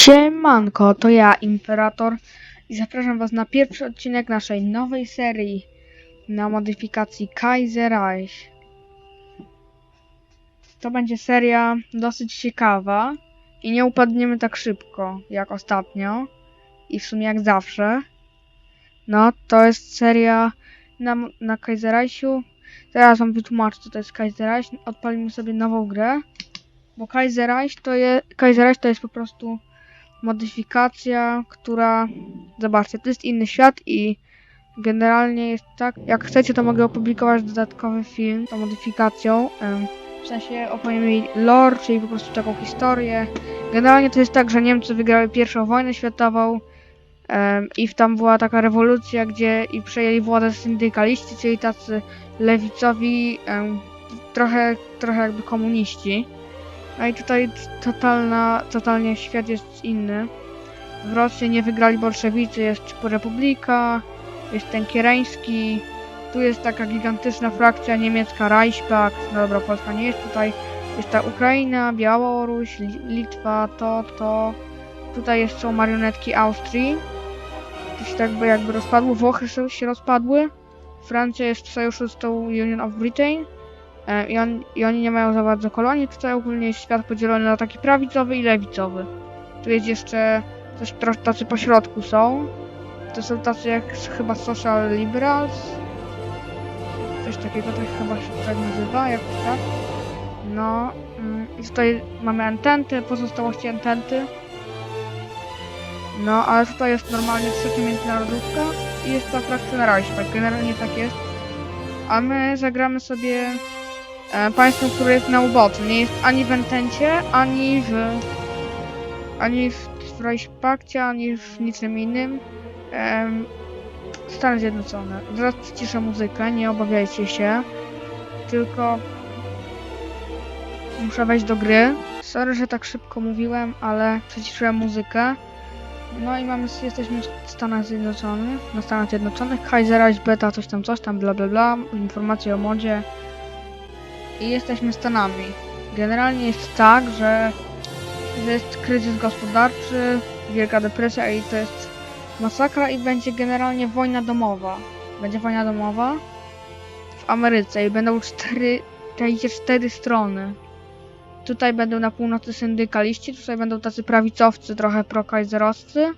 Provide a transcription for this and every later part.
Siemanko, to ja, Imperator i zapraszam was na pierwszy odcinek naszej nowej serii na modyfikacji Kaiser Reich. To będzie seria dosyć ciekawa i nie upadniemy tak szybko jak ostatnio i w sumie jak zawsze. No, to jest seria na, na Kaiser Reichu. Teraz wam wytłumaczę co to jest Kaiser Reich. Odpalimy sobie nową grę. Bo Kaiser Reich to jest, Kaiser Reich to jest po prostu modyfikacja, która... Zobaczcie, to jest inny świat i generalnie jest tak... Jak chcecie, to mogę opublikować dodatkowy film tą modyfikacją. W sensie opowiem jej lore, czyli po prostu taką historię. Generalnie to jest tak, że Niemcy wygrały pierwszą wojnę światową i tam była taka rewolucja, gdzie i przejęli władzę syndykaliści, czyli tacy lewicowi, trochę, trochę jakby komuniści. No i tutaj totalna, totalnie świat jest inny. W Rosji nie wygrali bolszewicy, jest republika, jest ten kiereński, tu jest taka gigantyczna frakcja niemiecka Reichspakt, no dobra, Polska nie jest tutaj, jest ta Ukraina, Białoruś, Li- Litwa, to, to. Tutaj jest, są marionetki Austrii, to się tak by jakby rozpadły, Włochy się- rozpadły, Francja jest w sojuszu z tą Union of Britain, I, on, I oni nie mają za bardzo kolonii. Tutaj ogólnie jest świat podzielony na taki prawicowy i lewicowy. Tu jest jeszcze coś tacy pośrodku są. To są tacy jak chyba social liberals. Coś takiego to chyba się tak nazywa, jak tak. No mm, i tutaj mamy ententy, pozostałości ententy. No, ale tutaj jest normalnie trzecia międzynarodówka i jest ta frakcja Reichspakt. Generalnie tak jest. A my zagramy sobie e, państwem, które jest na uboczy. Nie jest ani w Entencie, ani w ani w, Reichspakcie, ani w niczym innym. Em, Stany Zjednoczone. Zaraz przyciszę muzykę, nie obawiajcie się. Tylko muszę wejść do gry. Sorry, że tak szybko mówiłem, ale przyciszyłem muzykę. No i mamy, jesteśmy w Stanach Zjednoczonych, na Stanach Zjednoczonych, Kaiser Reich Beta, coś tam, coś tam, bla bla bla, informacje o modzie i jesteśmy Stanami. Generalnie jest tak, że, jest kryzys gospodarczy, wielka depresja i to jest masakra i będzie generalnie wojna domowa. Będzie wojna domowa w Ameryce i będą cztery, cztery strony. Tutaj będą na północy syndykaliści, tutaj będą tacy prawicowcy, trochę prokajzerowscy.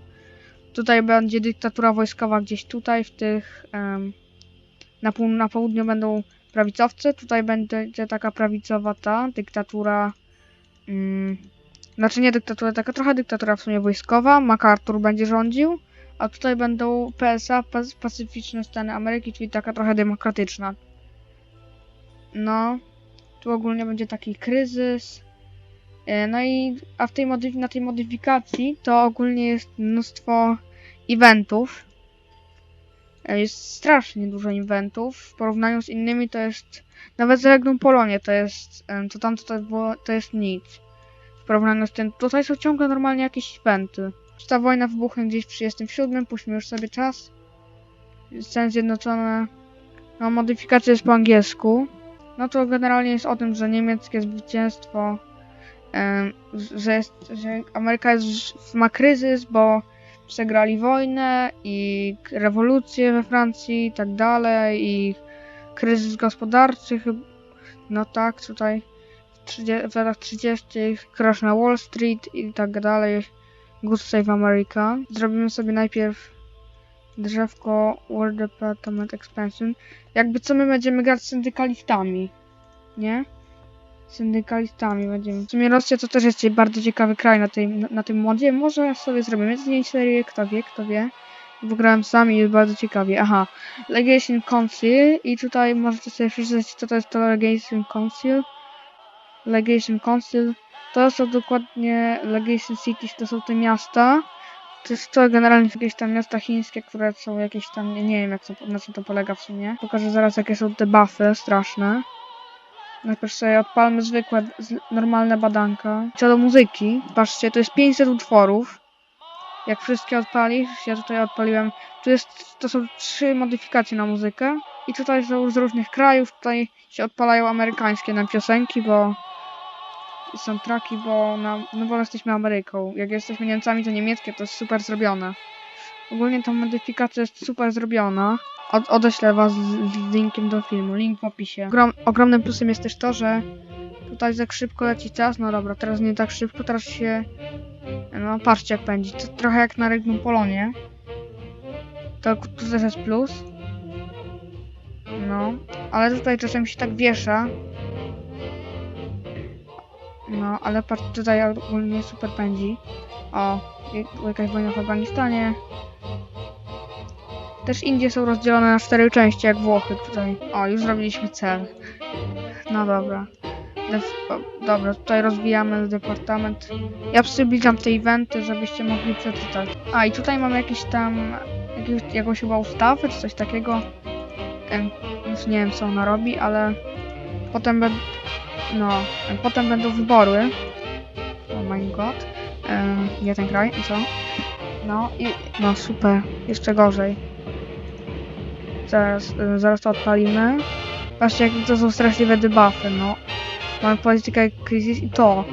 Tutaj będzie dyktatura wojskowa gdzieś tutaj, w tych... em, na, pół, na południu będą prawicowcy, tutaj będzie taka prawicowa ta dyktatura... Mm, znaczy nie dyktatura, taka trochę dyktatura w sumie wojskowa. MacArthur będzie rządził, a tutaj będą PSA, Pacyficzne Stany Ameryki, czyli taka trochę demokratyczna. No, tu ogólnie będzie taki kryzys. E, No i a w tej na tej modyfikacji to ogólnie jest mnóstwo eventów. E, Jest strasznie dużo eventów. W porównaniu z innymi to jest. Nawet z Regnum Polonie to jest. To tam to, było, to jest nic. W porównaniu z tym. Tutaj są ciągle normalnie jakieś. Czy ta wojna wybuchnie gdzieś w 37, puśćmy już sobie czas. Stany Zjednoczone. No, modyfikacja jest po angielsku. No to generalnie jest o tym, że niemieckie zwycięstwo, że, jest, że Ameryka jest, ma kryzys, bo przegrali wojnę i rewolucję we Francji i tak dalej i kryzys gospodarczy, no tak, tutaj w, 30, w latach 30. crash na Wall Street i tak dalej, Good Save America. Zrobimy sobie najpierw drzewko World Department Expansion. Jakby co my będziemy grać z syndykalistami, nie? Syndykalistami będziemy. W sumie Rosja to też jest bardzo ciekawy kraj na, tej, na, na tym modzie. Może sobie zrobimy z niej serię, kto wie, kto wie. Bo grałem sam i jest bardzo ciekawie. Aha, Legation Council i tutaj możecie sobie przeczytać co to jest to Legation Council. Legation Council to są dokładnie Legation Cities, to są te miasta. To jest to generalnie jakieś tam miasta chińskie, które są jakieś tam, nie wiem jak to, na co to polega w sumie. Pokażę zaraz jakie są te buffy straszne. Najpierw sobie odpalmy zwykłe, normalne badanka. Co do muzyki, patrzcie, to jest 500 utworów. Jak wszystkie odpalisz, ja tutaj odpaliłem, tu jest, to są trzy modyfikacje na muzykę. I tutaj są z różnych krajów, tutaj się odpalają amerykańskie nam piosenki, bo soundtracki, bo, na, no bo jesteśmy Ameryką. Jak jesteśmy Niemcami, to niemieckie to jest super zrobione. Ogólnie ta modyfikacja jest super zrobiona. Od, odeślę was z, z linkiem do filmu, link w opisie. Ogrom, ogromnym plusem jest też to, że tutaj tak szybko leci czas. No dobra, teraz nie tak szybko, teraz się... No patrzcie jak pędzi. To trochę jak na Regnum Polonie. To tu też jest plus. No, ale tutaj czasem się tak wiesza. No, ale patrz, tutaj ogólnie super pędzi. O, jak- jakaś wojna w Afganistanie. Też Indie są rozdzielone na cztery części, jak Włochy tutaj. O, już zrobiliśmy cel. No dobra. Def dobra, tutaj rozwijamy departament. Ja przybliżam te eventy, żebyście mogli przeczytać. A, i tutaj mamy jakieś tam... Jakieś, jakąś chyba ustawę, czy coś takiego. Już nie wiem, co ona robi, ale... Potem będą... No, em, potem będą wybory. Oh my god. Em, nie ten kraj, co? No i... No super, jeszcze gorzej. Zaraz, y, zaraz to odpalimy. Patrzcie, jakie to są straszliwe debuffy, no. Mamy politykę kryzys i to.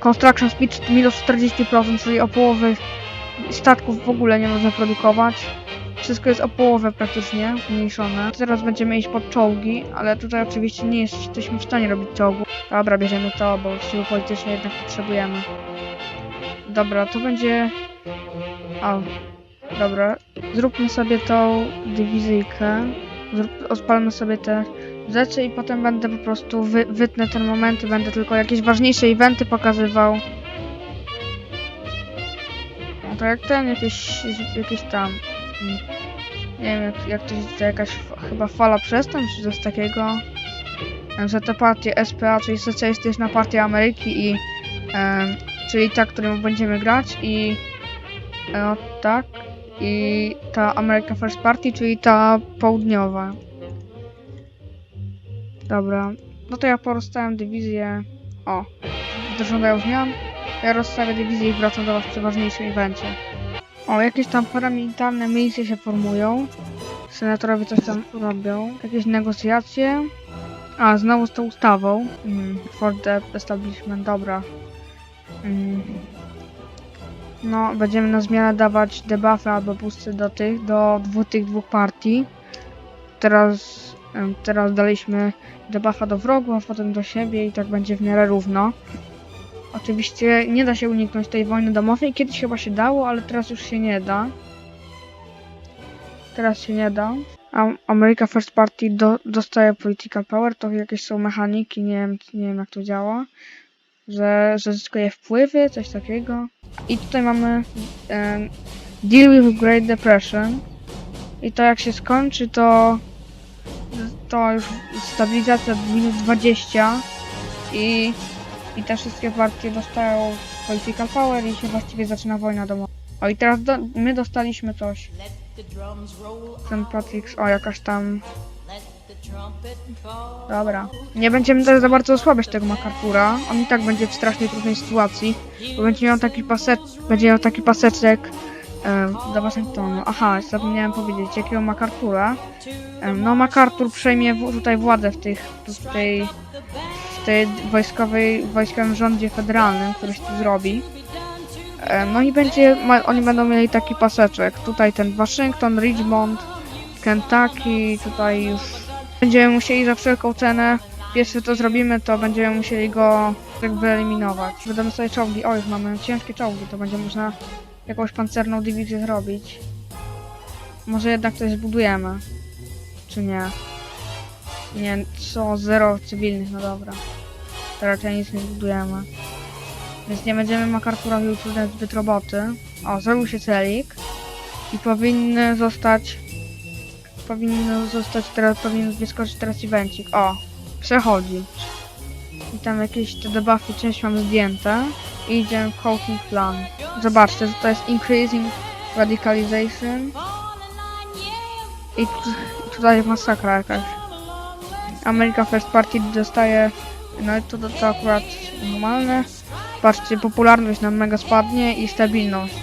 Construction speed minus 40%, czyli o połowę statków w ogóle nie można produkować. Wszystko jest o połowę praktycznie zmniejszone. Teraz będziemy iść pod czołgi, ale tutaj oczywiście nie jesteśmy w stanie robić czołgu. Dobra, bierzemy to, bo siły polityczne jednak potrzebujemy. Dobra, to będzie... O, dobra. Zróbmy sobie tą dywizyjkę. Odpalmy sobie te rzeczy i potem będę po prostu wy... wytnę ten moment i będę tylko jakieś ważniejsze eventy pokazywał. No to jak ten, jakieś, jakieś tam... mm, Nie wiem, jak, jak to jest, jakaś chyba fala przestępstw, czy coś takiego. Że te partie SPA, czyli Socjalistyczna Partia Ameryki i... em, czyli ta, którą będziemy grać i... E, tak. I ta American First Party, czyli ta południowa. Dobra. No to ja porozstałem dywizję. O. Dożądają zmian. Ja rozstawię dywizję i wracam do was przy ważniejszym evencie. O, jakieś tam paramilitarne milicje się formują. Senatorowie coś tam robią. Jakieś negocjacje. A, znowu z tą ustawą. Mm, for the establishment, dobra. Mm. No, będziemy na zmianę dawać debuffy albo boosty do tych, do dwóch, tych dwóch partii. Teraz, teraz daliśmy debuffa do wrogu, a potem do siebie i tak będzie w miarę równo. Oczywiście nie da się uniknąć tej wojny domowej. Kiedyś chyba się dało, ale teraz już się nie da. Teraz się nie da. America First Party do, dostaje political power, to jakieś są mechaniki, nie wiem, nie wiem jak to działa. Że, że zyskuje wpływy, coś takiego. I tutaj mamy em, Deal with Great Depression. I to jak się skończy, to to już stabilizacja minus 20 i, i te wszystkie partie dostają political power i się właściwie zaczyna wojna domowa. O i teraz do, my dostaliśmy coś. Ten Patrix, o jakaś tam... Dobra. Nie będziemy też za bardzo osłabiać tego MacArthur'a. On i tak będzie w strasznie trudnej sytuacji, bo będzie miał taki pasek, będzie miał taki paseczek e, do Waszyngtonu. Aha, zapomniałem powiedzieć, jakiego MacArthur'a. Em, No, MacArthur przejmie w, tutaj władzę w tych, w tej, w tej wojskowej, wojskowym rządzie federalnym, który się tu zrobi. Em, No i będzie, ma, oni będą mieli taki paseczek. Tutaj ten Waszyngton, Richmond, Kentucky, tutaj już będziemy musieli za wszelką cenę, pierwsze co zrobimy, to będziemy musieli go tak wyeliminować. Będziemy sobie czołgi, o już mamy ciężkie czołgi, to będzie można jakąś pancerną dywizję zrobić. Może jednak coś zbudujemy. Czy nie? Nie, co? Zero cywilnych, no dobra. To raczej nic nie zbudujemy. Więc nie będziemy MacArthurowi utrudniać zbyt roboty. O, zrobił się celik. I powinny zostać... Powinno zostać teraz, powinien wyskoczyć teraz evencik. O, przechodzi. I tam jakieś te debuffy część mamy zdjęte. I idziemy w Coaching Plan. Zobaczcie, to jest Increasing Radicalization. I tu, tutaj masakra jakaś. America First Party dostaje, no i to, to, to akurat normalne. Patrzcie, popularność nam mega spadnie i stabilność.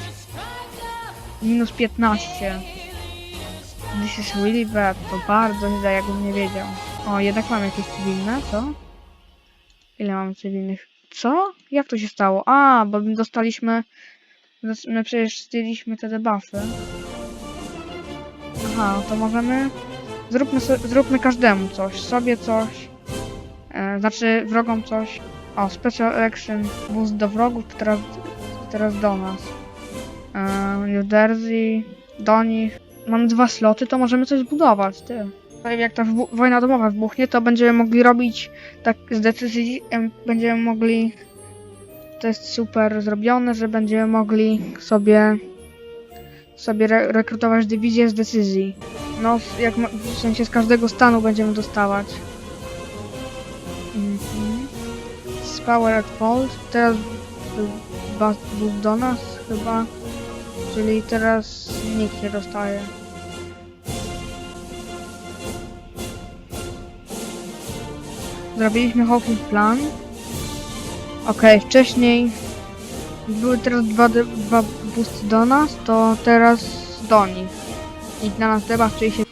Minus 15. This is really bad. To bardzo źle, jakbym nie wiedział. O, jednak mam jakieś cywilne, co? Ile mamy cywilnych? Co? Jak to się stało? A, bo my dostaliśmy... dos- My przecież zdjęliśmy te debuffy. Aha, to możemy... Zróbmy, so, zróbmy każdemu coś. Sobie coś. E, znaczy wrogom coś. O, Special Action boost do wrogów, teraz, teraz do nas. E, New Jersey, do nich. Mamy dwa sloty, to możemy coś zbudować, ty. Tutaj Jak ta wojna domowa wybuchnie, to będziemy mogli robić tak z decyzji, em, będziemy mogli to jest super zrobione, że będziemy mogli sobie sobie re rekrutować dywizję z decyzji. No, jak w sensie z każdego stanu będziemy dostawać. Mhm. Z Power at Fault. Teraz był boost do nas chyba. Czyli teraz nikt nie dostaje. Zrobiliśmy Hawking Plan. Okej, wcześniej były teraz dwa, dwa boosty do nas, to teraz do nich. Nikt na nas debuff, czyli się...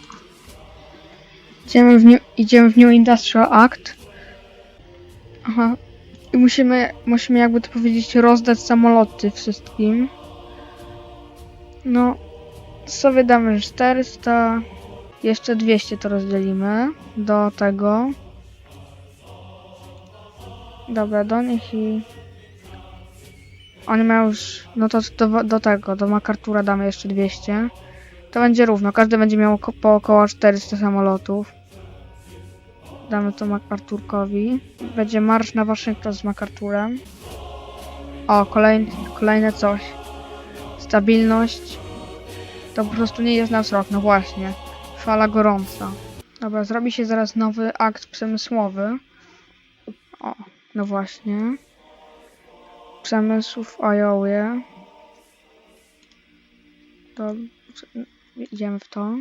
Idziemy w, New, idziemy w New Industrial Act. Aha. I musimy, musimy jakby to powiedzieć rozdać samoloty wszystkim. No, sobie damy 400, jeszcze 200 to rozdzielimy do tego. Dobra, do nich i... Oni mają już... No to do, do tego, do MacArthur'a damy jeszcze 200. To będzie równo, każdy będzie miał oko- po około 400 samolotów. Damy to MacArthur'kowi. Będzie marsz na Waszyngton z MacArthur'em. O, kolejny, kolejne coś. Stabilność. To po prostu nie jest nasz rok, no właśnie. Fala gorąca. Dobra, zrobi się zaraz nowy akt przemysłowy. O, no właśnie. Przemysł w Iowie. To idziemy w to.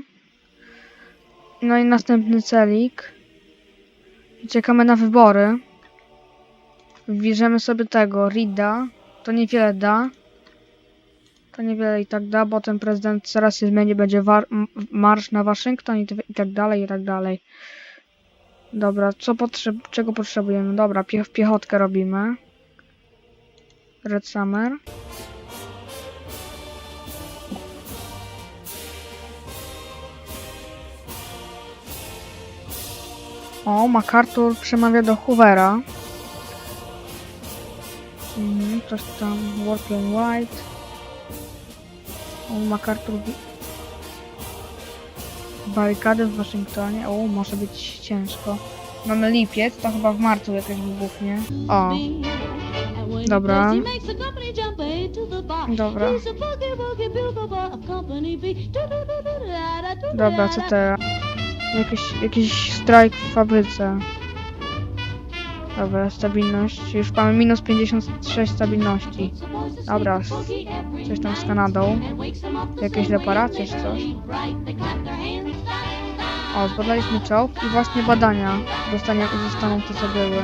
No i następny celik. Czekamy na wybory. Wybierzemy sobie tego, Rida. To niewiele da. To niewiele i tak da, bo ten prezydent zaraz się zmieni, będzie marsz na Waszyngton i, i tak dalej, i tak dalej. Dobra, co potrzeb- czego potrzebujemy? Dobra, pie- piechotkę robimy. Red Summer. O, MacArthur przemawia do Hoovera. Mhm, coś tam, Working White. O, MacArthur... Barykady w Waszyngtonie. O, może być ciężko. Mamy lipiec, to chyba w marcu jakoś wybuchnie. O, Dobra. Dobra. Dobra, co teraz? Jakiś, jakiś strajk w fabryce. Dobra, stabilność. Już mamy minus 56 stabilności. Dobra, coś tam z Kanadą. Jakieś reparacje czy coś. O, zbadaliśmy czołg i właśnie badania dostanie, zostaną te co były.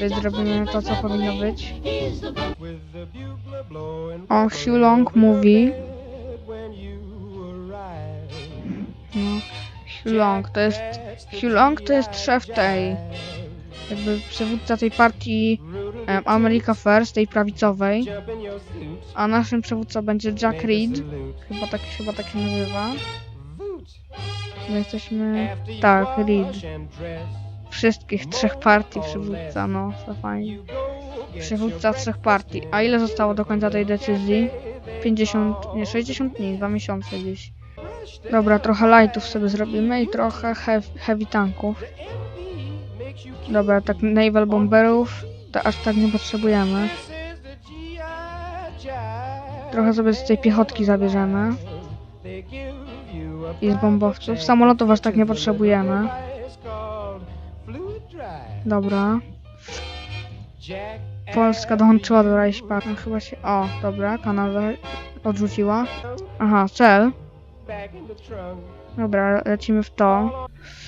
Więc zrobimy to co powinno być. O, Xiu Long mówi. No, Long to jest... Xiu Long to jest szef tej... Jakby przywódca tej partii em, America First, tej prawicowej. A naszym przywódcą będzie Jack Reed. Chyba tak, chyba tak się nazywa. My jesteśmy... Tak, Reed. Wszystkich trzech partii przywódca, no, to fajnie. Przywódca trzech partii. A ile zostało do końca tej decyzji? 50, nie 60 dni, 2 miesiące gdzieś. Dobra, trochę lightów sobie zrobimy i trochę heavy, heavy tanków. Dobra, tak naval bomberów to aż tak nie potrzebujemy. Trochę sobie z tej piechotki zabierzemy. I z bombowców. Samolotów aż tak nie potrzebujemy. Dobra. Polska dołączyła do Reichspark. No, chyba się... O, dobra, Kanada odrzuciła. Aha, cel. Dobra, lecimy w to.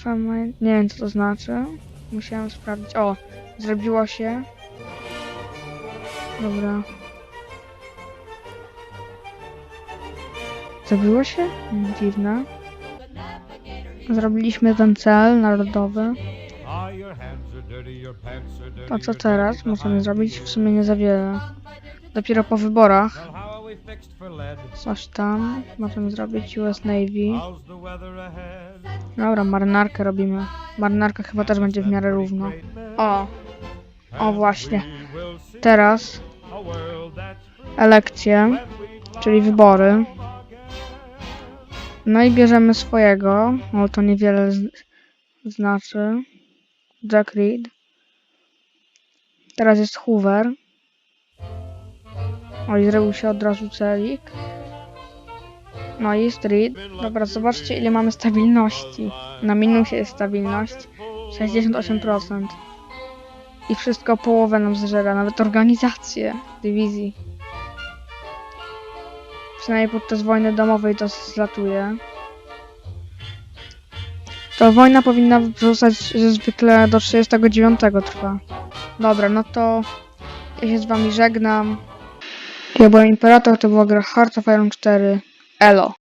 Same... Nie wiem, co to znaczy. Musiałem sprawdzić. O, zrobiło się. Dobra. Zrobiło się? Dziwne. Zrobiliśmy ten cel narodowy. To co teraz możemy zrobić? W sumie nie za wiele. Dopiero po wyborach coś tam możemy zrobić US Navy. Dobra, marynarkę robimy. Marynarka chyba też będzie w miarę równo. O, o właśnie. Teraz elekcje, czyli wybory. No i bierzemy swojego. O, to niewiele znaczy. Jack Reed. Teraz jest Hoover. O, i zrobił się od razu celik. No i jest Reed. Dobra, zobaczcie ile mamy stabilności. Na minusie jest stabilność. 68%. I wszystko połowę nam zżera, nawet organizację dywizji. Przynajmniej podczas wojny domowej to zlatuje. To wojna powinna że zwykle do 39 trwa. Dobra, no to ja się z wami żegnam. Ja byłem Imperator, to była gra Heart of Iron 4. Elo.